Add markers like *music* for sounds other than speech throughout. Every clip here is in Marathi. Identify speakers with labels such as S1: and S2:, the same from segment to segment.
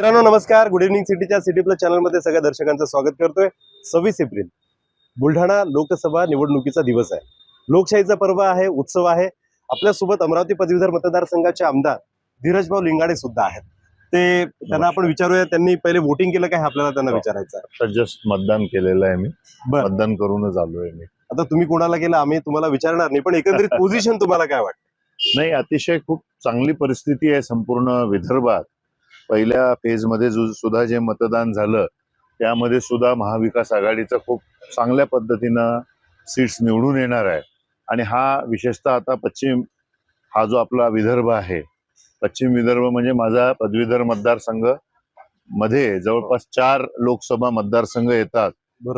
S1: मित्रांनो नमस्कार. गुड इव्हनिंग सिटीच्या सिटी प्लस चॅनलमध्ये सगळ्या दर्शकांचं स्वागत करतोय. सव्वीस एप्रिल बुलढाणा लोकसभा निवडणुकीचा दिवस आहे. लोकशाहीचा पर्व आहे उत्सव आहे. आपल्यासोबत अमरावती पदवीधर मतदारसंघाचे आमदार धीरजभाऊ लिंगाडे सुद्धा आहेत. ते त्यांना आपण विचारूया त्यांनी पहिले वोटिंग केलं काय आपल्याला त्यांना. विचारायचं आहे?
S2: जस्ट मतदान केलेलं आहे मी. मतदान करूनच आलोय मी.
S1: आता तुम्ही कोणाला केलं? आम्ही तुम्हाला विचारणार नाही पण एकंदरीत *laughs* पोझिशन तुम्हाला काय वाटतं?
S2: नाही अतिशय खूप चांगली परिस्थिती आहे संपूर्ण विदर्भात. पहिल्या फेजमध्ये जो- सुद्धा जे मतदान झालं त्यामध्ये सुद्धा महाविकास आघाडीचं खूप चांगल्या पद्धतीनं सीट्स निवडून येणार आहे. आणि हा विशेषतः आता पश्चिम हा जो आपला विदर्भ आहे पश्चिम विदर्भ म्हणजे माझा पदवीधर मतदारसंघमध्ये जवळपास चार लोकसभा मतदारसंघ येतात.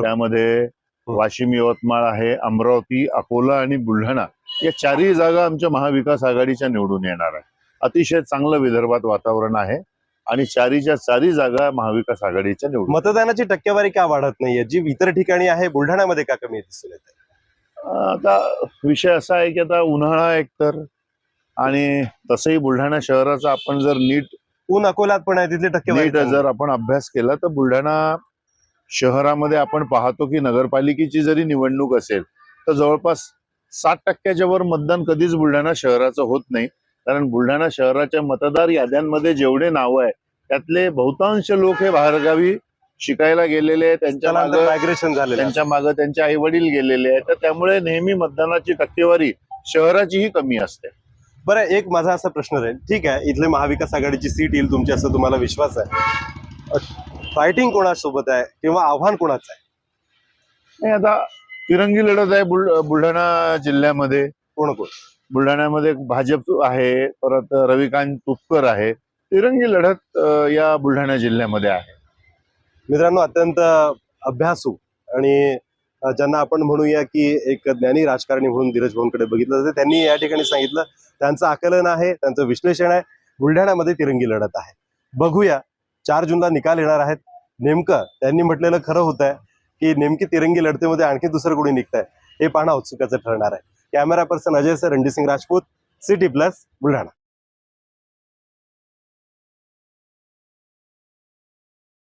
S2: त्यामध्ये वाशिम यवतमाळ आहे अमरावती अकोला आणि बुलढाणा या चारही जागा आमच्या महाविकास आघाडीच्या निवडून येणार आहे. अतिशय चांगलं विदर्भात वातावरण आहे. आणि चारीच्या चारी जागा महाविकास आघाडीच्या निवडून
S1: मतदानाची टक्केवारी का वाढत नाहीये? जी इतर ठिकाणी आहे बुलढाण्यामध्ये का कमी दिसून येते
S2: आता विषय असा आहे की आता उन्हाळा एकतर आणि तसंही बुलढाणा शहराचा आपण जर नीट
S1: ऊन अकोल्यात पण आहे तिथली
S2: नीट
S1: चांगली.
S2: जर आपण अभ्यास केला तर बुलढाणा शहरामध्ये आपण पाहतो की नगरपालिकेची जरी निवडणूक असेल तर जवळपास साठ टक्क्याच्या वर मतदान कधीच बुलढाणा शहराचं होत नाही. कारण बुलढाणा शहराच्या मतदार याद्यांमध्ये जेवढे नावं आहे त्यातले बहुतांश लोक हे बाहेरगावी शिकायला गेलेले आहेत त्यांच्या मागं
S1: मायग्रेशन आहे.
S2: त्यांच्या मागं त्यांचे आई वडील गेलेले आहेत. तर त्यामुळे नेहमी मतदानाची टक्केवारी शहराचीही कमी असते.
S1: बरं एक माझा असा प्रश्न राहील. ठीक आहे इथले महाविकास आघाडीची सीट येईल तुमची असं तुम्हाला विश्वास आहे. फायटिंग कोणासोबत आहे किंवा आव्हान कोणाचं आहे?
S2: नाही आता तिरंगी लढत आहे बुल बुलढाणा जिल्ह्यामध्ये.
S1: कोण कोण?
S2: बुलढाण्यामध्ये भाजप आहे परत रविकांत तुपकर आहे. तिरंगी लढत या बुलढाणा जिल्ह्यामध्ये आहे.
S1: मित्रांनो अत्यंत अभ्यासू आणि ज्यांना आपण म्हणूया की एक ज्ञानी राजकारणी म्हणून धीरज भाऊंकडे बघितलं जाते त्यांनी या ठिकाणी सांगितलं त्यांचं आकलन आहे त्यांचं विश्लेषण आहे बुलढाण्यामध्ये तिरंगी लढत आहे. बघूया चार जूनला निकाल येणार आहेत. नेमकं त्यांनी म्हटलेलं खरं होत आहे की नेमकी तिरंगी लढतीमध्ये आणखी दुसरं कोणी निघतंय हे पाहणं उत्सुकाचं ठरणार आहे. Camera person Ajay sir Ranjit Singh Rajput city plus Buldhana.